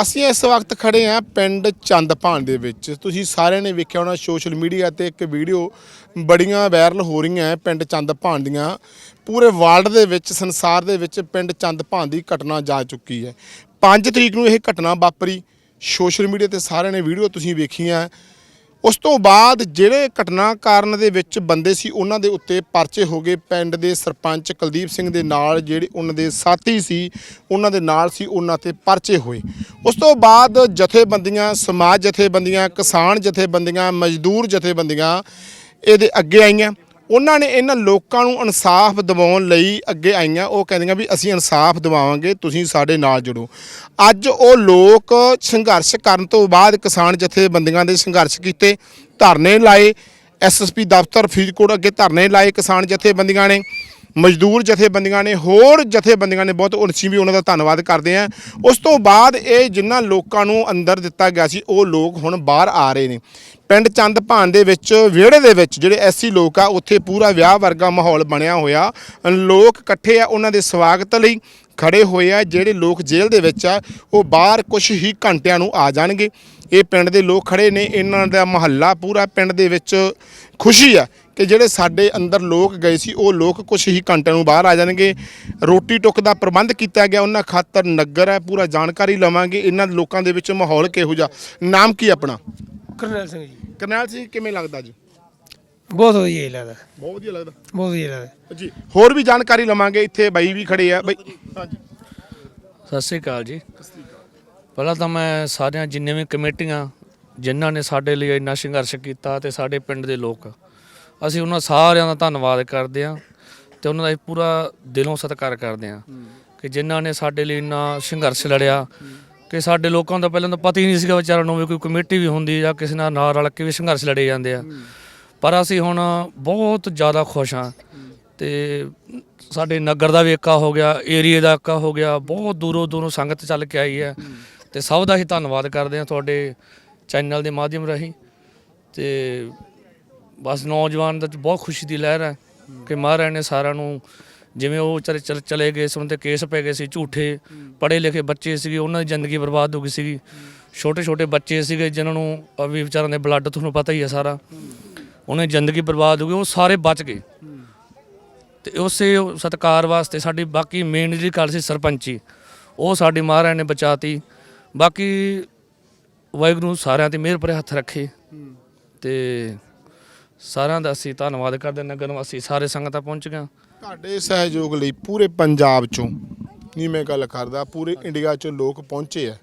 ਅਸੀਂ ਇਸ ਵਕਤ ਖੜੇ ਆ ਪਿੰਡ ਚੰਦਪਾਨ ਦੇ ਵਿੱਚ। ਤੁਸੀਂ ਸਾਰਿਆਂ ਨੇ ਵੇਖਿਆ ਹੋਣਾ ਸੋਸ਼ਲ ਮੀਡੀਆ ਤੇ ਇੱਕ ਵੀਡੀਓ ਬੜੀਆਂ ਵਾਇਰਲ ਹੋ ਰਹੀਆਂ ਹੈ ਪਿੰਡ ਚੰਦਪਾਨ ਦੀਆਂ। ਪੂਰੇ ਵਰਲਡ ਦੇ ਵਿੱਚ, ਸੰਸਾਰ ਦੇ ਵਿੱਚ ਪਿੰਡ ਚੰਦਪਾਨ ਦੀ ਘਟਨਾ ਜਾ ਚੁੱਕੀ ਹੈ। 5 ਤਰੀਕ ਨੂੰ ਇਹ ਘਟਨਾ ਵਾਪਰੀ। ਸੋਸ਼ਲ ਮੀਡੀਆ ਤੇ ਸਾਰਿਆਂ ਨੇ ਵੀਡੀਓ ਤੁਸੀਂ ਵੇਖੀਆਂ। ਉਸ ਤੋਂ ਬਾਅਦ ਜਿਹੜੇ ਘਟਨਾ ਕਾਰਨ ਦੇ ਵਿੱਚ ਬੰਦੇ ਸੀ, ਉਹਨਾਂ ਦੇ ਉੱਤੇ ਪਰਚੇ ਹੋ ਗਏ। ਪਿੰਡ ਦੇ ਸਰਪੰਚ ਕੁਲਦੀਪ ਸਿੰਘ ਦੇ ਨਾਲ ਜਿਹੜੇ ਉਹਨਾਂ ਦੇ ਸਾਥੀ ਸੀ, ਉਹਨਾਂ ਦੇ ਨਾਲ ਸੀ, ਉਹਨਾਂ ਤੇ ਪਰਚੇ ਹੋਏ। ਉਸ ਤੋਂ ਬਾਅਦ ਜਥੇਬੰਦੀਆਂ, ਸਮਾਜ ਜਥੇਬੰਦੀਆਂ, ਕਿਸਾਨ ਜਥੇਬੰਦੀਆਂ, ਮਜ਼ਦੂਰ ਜਥੇਬੰਦੀਆਂ ਇਹਦੇ ਅੱਗੇ ਆਈਆਂ। ਉਹਨਾਂ ਨੇ ਇਹਨਾਂ ਲੋਕਾਂ ਨੂੰ ਇਨਸਾਫ ਦਿਵਾਉਣ ਲਈ ਅੱਗੇ ਆਈਆਂ। ਉਹ ਕਹਿੰਦੀਆਂ ਵੀ ਅਸੀਂ ਇਨਸਾਫ ਦਿਵਾਵਾਂਗੇ, ਤੁਸੀਂ ਸਾਡੇ ਨਾਲ ਜੁੜੋ। ਅੱਜ ਉਹ ਲੋਕ ਸੰਘਰਸ਼ ਕਰਨ ਤੋਂ ਬਾਅਦ ਕਿਸਾਨ ਜਥੇਬੰਦੀਆਂ ਦੇ ਸੰਘਰਸ਼ ਕੀਤੇ, ਧਰਨੇ ਲਾਏ। ਐਸਐਸਪੀ ਦਫ਼ਤਰ ਫਰੀਦਕੋਟ ਅੱਗੇ ਧਰਨੇ ਲਾਏ ਕਿਸਾਨ ਜਥੇਬੰਦੀਆਂ ਨੇ। ਮਜ਼ਦੂਰ ਜਥੇਬੰਦੀਆਂ ਨੇ, ਹੋਰ ਜਥੇਬੰਦੀਆਂ ਨੇ ਬਹੁਤ ਅਸੀਂ ਵੀ ਉਹਨਾਂ ਦਾ ਧੰਨਵਾਦ ਕਰਦੇ ਹਾਂ ਉਸ ਤੋਂ ਬਾਅਦ ਇਹ ਜਿਨ੍ਹਾਂ ਲੋਕਾਂ ਨੂੰ ਅੰਦਰ ਦਿੱਤਾ ਗਿਆ ਸੀ, ਉਹ ਲੋਕ ਹੁਣ ਬਾਹਰ ਆ ਰਹੇ ਨੇ। ਪਿੰਡ ਚੰਦਪਾਨ ਦੇ ਵਿੱਚ, ਵਿਹੜੇ ਦੇ ਵਿੱਚ ਜਿਹੜੇ ਐਸੀ ਲੋਕ ਆ, ਉੱਥੇ ਪੂਰਾ ਵਿਆਹ ਵਰਗਾ ਮਾਹੌਲ ਬਣਿਆ ਹੋਇਆ। ਲੋਕ ਇਕੱਠੇ ਆ, ਉਹਨਾਂ ਦੇ ਸਵਾਗਤ ਲਈ ਖੜੇ ਹੋਏ ਆ, ਜਿਹੜੇ ਲੋਕ ਜੇਲ੍ਹ ਦੇ ਵਿੱਚ ਆ, ਉਹ ਬਾਹਰ ਕੁਝ ਹੀ ਘੰਟਿਆਂ ਨੂੰ ਆ ਜਾਣਗੇ। ਇਹ ਪਿੰਡ ਦੇ ਲੋਕ ਖੜੇ ਨੇ, ਇਹਨਾਂ ਦਾ ਮਹੱਲਾ ਪੂਰਾ ਪਿੰਡ ਦੇ ਵਿੱਚ ਖੁਸ਼ੀ ਆ। ਕਿ ਜਿਹੜੇ ਸਾਡੇ ਅੰਦਰ ਲੋਕ ਗਏ ਸੀ ਉਹ ਲੋਕ ਕੁਝ ਹੀ ਘੰਟਿਆਂ ਨੂੰ ਬਾਹਰ ਆ ਜਾਣਗੇ। ਰੋਟੀ ਟੁੱਕ ਦਾ ਪ੍ਰਬੰਧ ਕੀਤਾ ਗਿਆ ਉਹਨਾਂ ਖਾਤਰ ਨਗਰ ਹੈ ਪੂਰਾ ਜਾਣਕਾਰੀ ਲਵਾਂਗੇ। ਇਹਨਾਂ ਲੋਕਾਂ ਦੇ ਵਿੱਚ ਮਾਹੌਲ ਕਿਹੋ ਜਿਹਾ? ਨਾਮ ਕੀ ਆਪਣਾ? ਕਰਨੈਲ ਸਿੰਘ ਜੀ। ਕਰਨੈਲ ਸਿੰਘ ਕਿਵੇਂ ਲੱਗਦਾ ਜੀ ਬਹੁਤ ਵਧੀਆ ਜੀ ਲੱਗਦਾ। ਬਹੁਤ ਵਧੀਆ ਲੱਗਦਾ? ਬਹੁਤ ਵਧੀਆ ਲੱਗਦਾ। ਜੀ ਹੋਰ ਵੀ ਜਾਣਕਾਰੀ ਲਵਾਂਗੇ ਇੱਥੇ ਬਾਈ ਵੀ ਖੜੇ ਆ। ਬਾਈ ਹਾਂਜੀ। ਸਤਿ ਸ੍ਰੀ ਅਕਾਲ ਜੀ। ਪਹਿਲਾਂ ਤਾਂ ਮੈਂ ਸਾਰਿਆਂ ਜਿੰਨੇ ਵੀ ਕਮੇਟੀਆਂ ਜਿਨ੍ਹਾਂ ਨੇ ਸਾਡੇ ਲਈ ਇੰਨਾ ਸੰਘਰਸ਼ ਕੀਤਾ ਤੇ ਸਾਡੇ ਪਿੰਡ ਦੇ ਲੋਕ ਅਸੀਂ ਉਹਨਾਂ ਸਾਰਿਆਂ ਦਾ ਧੰਨਵਾਦ ਕਰਦੇ ਹਾਂ ਤੇ ਉਹਨਾਂ ਦਾ ਪੂਰਾ ਦਿਲੋਂ ਸਤਿਕਾਰ ਕਰਦੇ ਹਾਂ ਕਿ ਜਿਨ੍ਹਾਂ ਨੇ ਸਾਡੇ ਲਈ ਇੰਨਾ ਸੰਘਰਸ਼ ਲੜਿਆ ਕਿ ਸਾਡੇ ਲੋਕਾਂ ਦਾ ਪਹਿਲਾਂ ਤਾਂ ਪਤਾ ਹੀ ਨਹੀਂ ਸੀਗਾ ਵਿਚਾਰਾਂ ਨੂੰ ਵੀ ਕੋਈ ਕਮੇਟੀ ਵੀ ਹੁੰਦੀ ਜਾਂ ਕਿਸੇ ਨਾਲ ਨਾਲ ਰਲ ਕੇ ਵੀ ਸੰਘਰਸ਼ ਲੜੇ ਜਾਂਦੇ ਆ। ਪਰ ਅਸੀਂ ਹੁਣ ਬਹੁਤ ਜ਼ਿਆਦਾ ਖੁਸ਼ ਹਾਂ ਤੇ ਸਾਡੇ ਨਗਰ ਦਾ ਵੀ ਏਕਾ ਹੋ ਗਿਆ ਏਰੀਏ ਦਾ ਏਕਾ ਹੋ ਗਿਆ ਬਹੁਤ ਦੂਰੋਂ ਦੂਰੋਂ ਸੰਗਤ ਚੱਲ ਕੇ ਆਈ ਹੈ ਤੇ ਸਭ ਦਾ ਹੀ ਧੰਨਵਾਦ ਕਰਦੇ ਹਾਂ ਤੁਹਾਡੇ ਚੈਨਲ ਦੇ ਮਾਧਿਅਮ ਰਾਹੀਂ ਤੇ ਬਸ ਨੌਜਵਾਨ ਦਾ ਬਹੁਤ ਖੁਸ਼ੀ ਦੀ ਲਹਿਰ ਹੈ ਕਿ ਮਹਾਰਾਜ ਨੇ ਸਾਰਿਆਂ ਨੂੰ ਜਿਵੇਂ ਉਹ ਵਿਚਾਰੇ ਚਲ ਚਲੇ ਗਏ ਸੀ ਉਹਨਾਂ ਤੇ ਕੇਸ ਪੈ ਗਏ ਸੀ, ਝੂਠੇ ਪੜ੍ਹੇ ਲਿਖੇ ਬੱਚੇ ਸੀਗੇ, ਉਹਨਾਂ ਦੀ ਜ਼ਿੰਦਗੀ ਬਰਬਾਦ ਹੋ ਗਈ ਸੀਗੀ। ਛੋਟੇ ਛੋਟੇ ਬੱਚੇ ਸੀਗੇ ਜਿਨ੍ਹਾਂ ਨੂੰ ਅਭੀ ਵਿਚਾਰਿਆਂ ਦੇ ਬਲੱਡ ਤੁਹਾਨੂੰ ਪਤਾ ਹੀ ਹੈ ਸਾਰਾ। ਉਹਨਾਂ ਦੀ ਜ਼ਿੰਦਗੀ ਬਰਬਾਦ ਹੋ ਗਈ, ਉਹ ਸਾਰੇ ਬਚ ਗਏ। ਤੇ ਉਸੇ ਸਤਕਾਰ ਵਾਸਤੇ ਸਾਡੀ ਬਾਕੀ ਮੇਨ ਜਿਹੜੀ ਗੱਲ ਸੀ ਸਰਪੰਚੀ, ਉਹ ਸਾਡੀ ਮਹਾਰਾਜ ਨੇ ਬਚਾਤੀ। ਬਾਕੀ ਵਾਹਿਗੁਰੂ ਸਾਰਿਆਂ ਤੇ ਮਿਹਰ ਭਰੇ ਹੱਥ ਰੱਖੇ। ਤੇ ਸਾਰਿਆਂ ਦਾ ਅਸੀਂ ਧੰਨਵਾਦ ਕਰਦੇ ਨਗਰ ਨਿਵਾਸੀ ਸਾਰੇ ਸੰਗਤਾਂ ਪਹੁੰਚ ਗਈਆਂ ਤੁਹਾਡੇ ਸਹਿਯੋਗ ਲਈ ਪੂਰੇ ਪੰਜਾਬ ਚੋਂ ਨਹੀਂ ਮੈਂ ਗੱਲ ਕਰਦਾ ਪੂਰੇ ਇੰਡੀਆ ਚੋਂ ਲੋਕ ਪਹੁੰਚੇ ਆ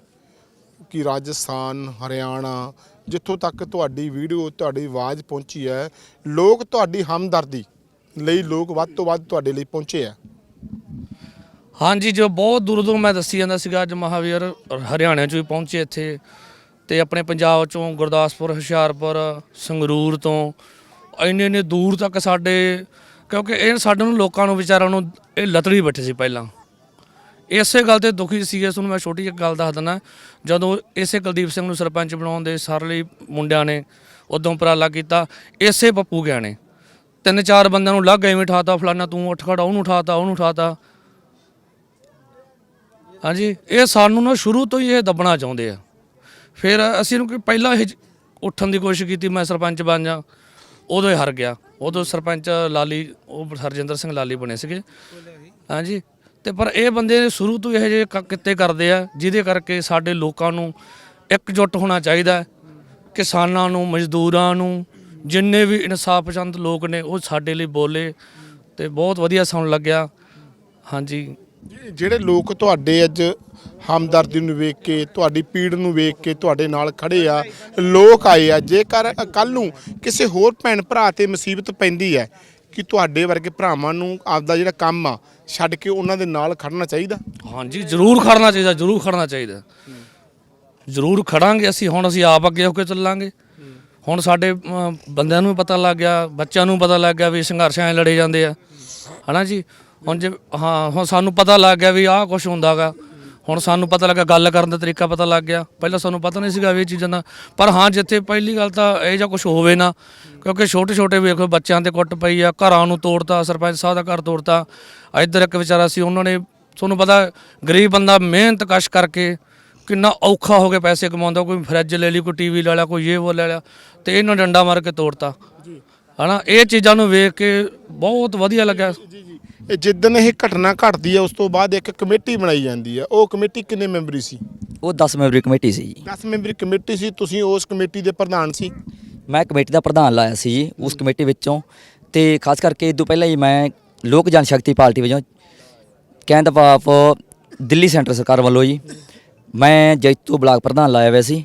ਕਿ ਰਾਜਸਥਾਨ ਹਰਿਆਣਾ ਜਿੱਥੋਂ ਤੱਕ ਤੁਹਾਡੀ ਵੀਡੀਓ ਤੁਹਾਡੀ ਆਵਾਜ਼ ਪਹੁੰਚੀ ਹੈ ਲੋਕ ਤੁਹਾਡੀ ਹਮਦਰਦੀ ਲਈ ਲੋਕ ਵੱਧ ਤੋਂ ਵੱਧ ਤੁਹਾਡੇ ਲਈ ਪਹੁੰਚੇ ਆ। ਹਾਂਜੀ ਜੋ ਬਹੁਤ ਦੂਰ ਦੂਰ ਮੈਂ ਦੱਸੀ ਜਾਂਦਾ ਸੀਗਾ ਅੱਜ ਮਹਾਵੀਰ ਹਰਿਆਣੇ ਚੋਂ ਵੀ ਪਹੁੰਚੇ ਇੱਥੇ ਤੇ ਆਪਣੇ ਪੰਜਾਬ ਚੋਂ ਗੁਰਦਾਸਪੁਰ ਹੁਸ਼ਿਆਰਪੁਰ ਸੰਗਰੂਰ ਤੋਂ ਇੰਨੇ ਇੰਨੇ ਦੂਰ ਤੱਕ ਸਾਡੇ, ਕਿਉਂਕਿ ਇਹ ਸਾਡੇ ਨੂੰ ਲੋਕਾਂ ਨੂੰ ਵਿਚਾਰਾਂ ਨੂੰ ਇਹ ਲਤੜੀ ਬੈਠੇ ਸੀ ਪਹਿਲਾਂ। ਇਸੇ ਗੱਲ ਤੇ ਦੁਖੀ ਸੀ, ਇਸ ਨੂੰ ਮੈਂ ਛੋਟੀ ਜਿਹੀ ਗੱਲ ਦੱਸ ਦਿੰਦਾ। ਜਦੋਂ ਇਸੇ ਕੁਲਦੀਪ ਸਿੰਘ ਨੂੰ ਸਰਪੰਚ ਬਣਾਉਣ ਦੇ ਸਾਰੇ ਲਈ ਮੁੰਡਿਆਂ ਨੇ ਉਦੋਂ ਉਪਰਾਲਾ ਕੀਤਾ, ਇਸੇ ਪੱਪੂ ਗਿਆ ਨੇ ਤਿੰਨ ਚਾਰ ਬੰਦਿਆਂ ਨੂੰ ਲੱਗ ਐਵੇਂ ਉਠਾਤਾ, ਫਲਾਨਾ ਤੂੰ ਉੱਠ ਖੜਾ, ਉਹਨੂੰ ਉਠਾਤਾ ਉਹਨੂੰ ਉਠਾਤਾ। ਹਾਂਜੀ, ਇਹ ਸਾਨੂੰ ਨਾ ਸ਼ੁਰੂ ਤੋਂ ਹੀ ਇਹ ਦੱਬਣਾ ਚਾਹੁੰਦੇ ਆ। ਫਿਰ ਅਸੀਂ ਇਹਨੂੰ ਕਿ ਪਹਿਲਾਂ ਇਹ ਉੱਠਣ ਦੀ ਕੋਸ਼ਿਸ਼ ਕੀਤੀ, ਮੈਂ ਸਰਪੰਚ ਬਣ ਜਾ। ਉਦੋਂ ਹੀ ਹਾਰ ਗਿਆ। ਉਦੋਂ ਸਰਪੰਚ ਲਾਲੀ, ਉਹ ਹਰਜਿੰਦਰ ਸਿੰਘ ਲਾਲੀ ਬਣੇ ਸੀਗੇ। ਹਾਂਜੀ। ਤੇ ਪਰ ਇਹ ਬੰਦੇ ਸ਼ੁਰੂ ਤੋਂ ਇਹ ਜਿਹੇ ਕਿੱਤੇ ਕਰਦੇ ਆ, ਜਿਹਦੇ ਕਰਕੇ ਸਾਡੇ ਲੋਕਾਂ ਨੂੰ ਇਕਜੁੱਟ ਹੋਣਾ ਚਾਹੀਦਾ ਕਿਸਾਨਾਂ ਨੂੰ, ਮਜ਼ਦੂਰਾਂ ਨੂੰ, ਜਿੰਨੇ ਵੀ ਇਨਸਾਫ ਪਸੰਦ ਲੋਕ ਨੇ, ਉਹ ਸਾਡੇ ਲਈ ਬੋਲੇ। ਤੇ ਬਹੁਤ ਵਧੀਆ ਸੁਣ ਲੱਗਿਆ। ਹਾਂਜੀ। ਜਿਹੜੇ- ਲੋਕ ਤੁਹਾਡੇ ਅੱਜ ਹਮਦਰਦੀ ਨੂੰ ਵੇਖ ਕੇ, ਤੁਹਾਡੀ ਪੀੜ ਨੂੰ ਵੇਖ ਕੇ ਤੁਹਾਡੇ ਨਾਲ ਖੜੇ ਆ, ਲੋਕ ਆਏ ਆ, ਜੇਕਰ ਕੱਲ ਨੂੰ ਕਿਸੇ ਹੋਰ ਭੈਣ ਭਰਾ ਤੇ ਮੁਸੀਬਤ ਪੈਂਦੀ ਹੈ ਕਿ ਤੁਹਾਡੇ ਵਰਗੇ ਭਰਾਵਾਂ ਨੂੰ ਆਪਦਾ ਜਿਹੜਾ ਕੰਮ ਆ, ਛੱਡ ਕੇ ਉਹਨਾਂ ਦੇ ਨਾਲ ਖੜਨਾ ਚਾਹੀਦਾ? ਹਾਂਜੀ, ਜ਼ਰੂਰ ਖੜਨਾ ਚਾਹੀਦਾ, ਜ਼ਰੂਰ ਖੜਨਾ ਚਾਹੀਦਾ। ਜ਼ਰੂਰ ਖੜਾਂਗੇ ਅਸੀਂ, ਹੁਣ ਅਸੀਂ ਆਪ ਅੱਗੇ ਹੋ ਕੇ ਚੱਲਾਂਗੇ। ਹੁਣ ਸਾਡੇ ਬੰਦਿਆਂ ਨੂੰ ਪਤਾ ਲੱਗ ਗਿਆ, ਬੱਚਿਆਂ ਨੂੰ ਪਤਾ ਲੱਗ ਗਿਆ ਵੀ ਸੰਘਰਸ਼ਾਂ ਐਂ ਲੜੇ ਜਾਂਦੇ ਆ। ਹਨਾ ਜੀ? ਹੁਣ ਜੇ ਹਾਂ ਹੁਣ ਸਾਨੂੰ ਪਤਾ ਲੱਗ ਗਿਆ ਵੀ ਆਹ ਕੁਝ ਹੁੰਦਾਗਾ। ਹੁਣ ਸਾਨੂੰ ਪਤਾ ਲੱਗਾ ਗੱਲ ਕਰਨ ਦਾ ਤਰੀਕਾ ਪਤਾ ਲੱਗ ਗਿਆ। ਪਹਿਲਾਂ ਸਾਨੂੰ ਪਤਾ ਨਹੀਂ ਸੀਗਾ ਵੀ ਇਹ ਚੀਜ਼ਾਂ ਦਾ। ਪਰ ਹਾਂ ਜਿੱਥੇ ਪਹਿਲੀ ਗੱਲ ਤਾਂ ਇਹ ਜਾਂ ਕੁਝ ਹੋਵੇ ਨਾ ਕਿਉਂਕਿ ਛੋਟੇ ਛੋਟੇ ਵੇਖੋ ਬੱਚਿਆਂ ਤੇ ਕੁੱਟ ਪਈ ਆ ਘਰਾਂ ਨੂੰ ਤੋੜਤਾ ਸਰਪੰਚ ਸਾਹਿਬ ਦਾ ਘਰ ਤੋੜਤਾ। ਇੱਧਰ ਇੱਕ ਵਿਚਾਰਾ ਸੀ ਉਹਨਾਂ ਨੇ ਤੁਹਾਨੂੰ ਪਤਾ ਗਰੀਬ ਬੰਦਾ ਮਿਹਨਤ ਕਸ਼ ਕਰਕੇ ਕਿੰਨਾ ਔਖਾ ਹੋ ਗਿਆ ਪੈਸੇ ਕਮਾਉਂਦਾ ਕੋਈ ਫਰਿੱਜ ਲੈ ਲਈ ਕੋਈ ਟੀਵੀ ਲੈ ਲਿਆ ਕੋਈ ਇਹ ਉਹ ਲੈ ਲਿਆ ਤੇ ਇਹਨਾਂ ਡੰਡਾ ਮਾਰ ਕੇ ਤੋੜਤਾ। ਹਨਾ ਇਹ ਚੀਜ਼ਾਂ ਨੂੰ ਵੇਖ ਕੇ ਬਹੁਤ ਵਧੀਆ ਲੱਗਾ ਜੀ ਜੀ। ਇਹ ਜਿੱਦਣ ਇਹ ਘਟਨਾ ਘਟਦੀ ਹੈ ਉਸ ਤੋਂ ਬਾਅਦ ਇੱਕ ਕਮੇਟੀ ਬਣਾਈ ਜਾਂਦੀ ਹੈ ਉਹ ਕਮੇਟੀ ਕਿੰਨੇ ਮੈਂਬਰੀ ਸੀ? ਉਹ 10 ਮੈਂਬਰੀ ਕਮੇਟੀ ਸੀ ਜੀ। 10 ਮੈਂਬਰੀ ਕਮੇਟੀ ਸੀ ਤੁਸੀਂ ਉਸ ਕਮੇਟੀ ਦੇ ਪ੍ਰਧਾਨ ਸੀ? ਮੈਂ ਕਮੇਟੀ ਦਾ ਪ੍ਰਧਾਨ ਲਾਇਆ ਸੀ ਜੀ ਉਸ ਕਮੇਟੀ ਵਿੱਚੋਂ। ਤੇ ਖਾਸ ਕਰਕੇ ਇਹ ਤੋਂ ਪਹਿਲਾਂ ਹੀ ਮੈਂ ਲੋਕ ਜਨਸ਼ਕਤੀ ਪਾਰਟੀ ਵਜੋਂ ਕਹਿਣ ਦਾ ਭਾਵ ਦਿੱਲੀ ਸੈਂਟਰ ਸਰਕਾਰ ਵੱਲੋਂ ਜੀ ਮੈਂ ਜੈਤੋ ਬਲਾਕ ਪ੍ਰਧਾਨ ਲਾਇਆ ਹੋਇਆ ਸੀ।